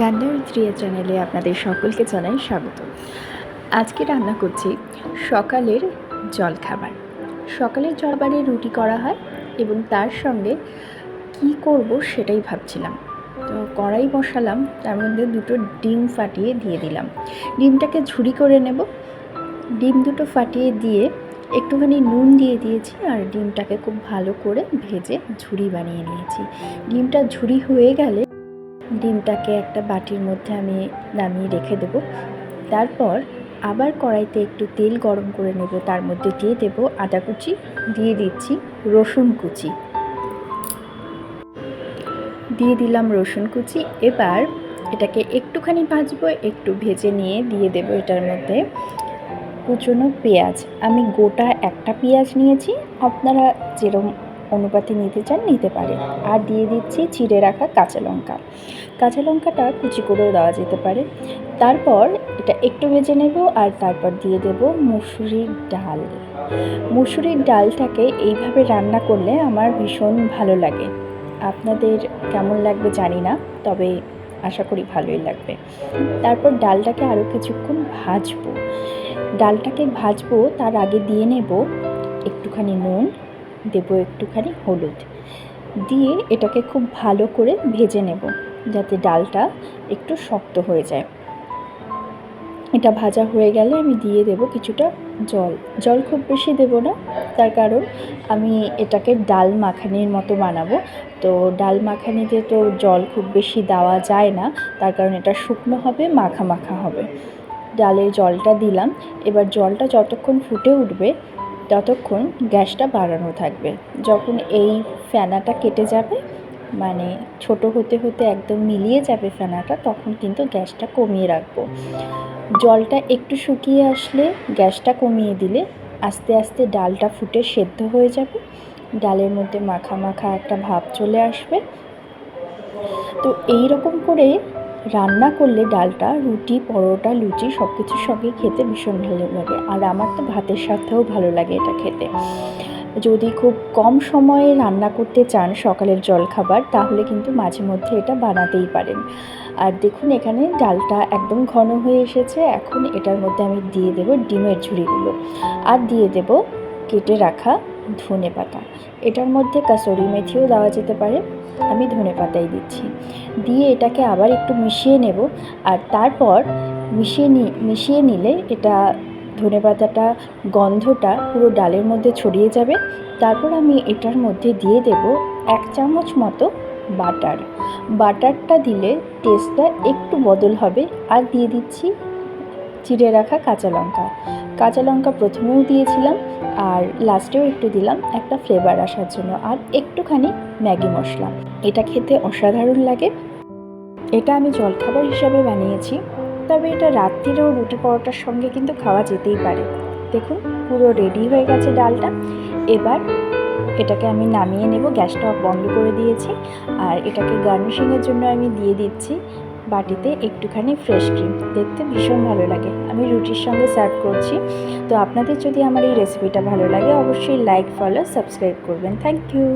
রান্না উইথ চ্যানেলে আপনাদের সকলকে জানাই স্বাগত। আজকে রান্না করছি সকালের জলখাবার। সকালের জলখাবারে রুটি করা হয় এবং তার সঙ্গে কি করব সেটাই ভাবছিলাম। তো কড়াই বসালাম, তার মধ্যে দুটো ডিম ফাটিয়ে দিয়ে দিলাম। ডিমটাকে ঝুড়ি করে নেব। ডিম দুটো ফাটিয়ে দিয়ে একটুখানি নুন দিয়ে দিয়েছি আর ডিমটাকে খুব ভালো করে ভেজে ঝুড়ি বানিয়ে নিয়েছি। ডিমটা ঝুড়ি হয়ে গেলে ডিমটাকে একটা বাটির মধ্যে আমি নামিয়ে রেখে দেবো। তারপর আবার কড়াইতে একটু তেল গরম করে নেব। তার মধ্যে দিয়ে দেব আদা কুচি, দিয়ে দিচ্ছি রসুন কুচি। দিয়ে দিলাম রসুন কুচি। এবার এটাকে একটুখানি ভাজবো, একটু ভেজে নিয়ে দিয়ে দেব এটার মধ্যে কুচনো পেঁয়াজ। আমি গোটা একটা পেঁয়াজ নিয়েছি। আপনারা যেরকম অনুপাতে নিতে চান, নিতে পারেন। আর দিয়ে দিচ্ছি চিড়ে রাখা কাঁচা লঙ্কা। কাঁচা লঙ্কাটা কুচি করেও দেওয়া যেতে পারে। তারপর এটা একটু ভেজে নেব আর তারপর দিয়ে দেব মুসুরির ডাল। মুসুরির ডালটাকে এইভাবে রান্না করলে আমার ভীষণ ভালো লাগে। আপনাদের কেমন লাগবে জানি না, তবে আশা করি ভালোই লাগবে। তারপর ডালটাকে আরও কিছুক্ষণ ভাজবো। ডালটাকে ভাজবো, তার আগে দিয়ে নেব একটুখানি নুন দেব একটুখানি হলুদ। দিয়ে এটাকে খুব ভালো করে ভেজে নেব, যাতে ডালটা একটু শক্ত হয়ে যায়। এটা ভাজা হয়ে গেলে আমি দিয়ে দেব কিছুটা জল। জল খুব বেশি দেব না, তার কারণ আমি এটাকে ডাল মাখানির মতো বানাবো। তো ডাল মাখানিতে তো জল খুব বেশি দেওয়া যায় না, তার কারণ এটা শুকনো হবে, মাখা মাখা হবে। ডালের জলটা দিলাম, এবার জলটা যতক্ষণ ফুটে উঠবে ততক্ষণ গ্যাসটা বাড়ানো থাকবে। যখন এই ফেনাটা কেটে যাবে মানে ছোট হতে হতে একদম মিলিয়ে যাবে ফেনাটা, তখন কিন্তু গ্যাসটা কমিয়ে রাখব। জলটা একটু শুকিয়ে আসলে গ্যাসটা কমিয়ে দিলে আস্তে আস্তে ডালটা ফুটে সেদ্ধ হয়ে যাবে। ডালের মধ্যে মাখা মাখা একটা ভাব চলে আসবে। তো এই রকম করে রান্না করলে ডালটা, রুটি, পরোটা, লুচি সব কিছুর সঙ্গে খেতে ভীষণ ভালো লাগে। আর আমার তো ভাতের সাথেও ভালো লাগে এটা খেতে। যদি খুব কম সময়ে রান্না করতে চান সকালের জলখাবার, তাহলে কিন্তু মাঝে মধ্যে এটা বানাতেই পারেন। আর দেখুন, এখানে ডালটা একদম ঘন হয়ে এসেছে। এখন এটার মধ্যে আমি দিয়ে দেব ডিমের ঝুড়িগুলো। আর দিয়ে দেব কেটে রাখা ধনে পাতা। এটার মধ্যে কাসরি মেথিও দেওয়া যেতে পারে। আমি ধনে পাতাই দিচ্ছি। দিয়ে এটাকে আবার একটু মিশিয়ে নেব। আর তারপর মিশিয়ে নি মিশিয়ে নিলে এটা ধনে পাতাটা, গন্ধটা পুরো ডালের মধ্যে ছড়িয়ে যাবে। তারপর আমি এটার মধ্যে দিয়ে দেব এক চামচ মতো বাটার। বাটারটা দিলে টেস্টটা একটু বদল হবে। আর দিয়ে দিচ্ছি চিড়ে রাখা কাঁচা লঙ্কা। কাঁচা লঙ্কা প্রথমেও দিয়েছিলাম। আর লাস্টেও একটু দিলাম একটা ফ্লেভার আসার জন্য আর একটুখানি ম্যাগি মশলা। এটা খেতে অসাধারণ লাগে। এটা আমি জলখাবার হিসাবে বানিয়েছি, তবে এটা রাত্রিরেও রুটি পরোটার সঙ্গে কিন্তু খাওয়া যেতেই পারে। দেখুন, পুরো রেডি হয়ে গেছে ডালটা। এবার এটাকে আমি নামিয়ে নেব, গ্যাসটা বন্ধ করে দিয়েছি। আর এটাকে গার্নিশিংয়ের জন্য আমি দিয়ে দিচ্ছি বাটিতে একটুখানি ফ্রেশ ক্রিম দেখতে ভীষণ ভালো লাগে। আমি রুটির সঙ্গে সার্ভ করছি। তো আপনাদের যদি আমার এই রেসিপিটা ভালো লাগে, অবশ্যই লাইক ফলো সাবস্ক্রাইব করবেন। Thank you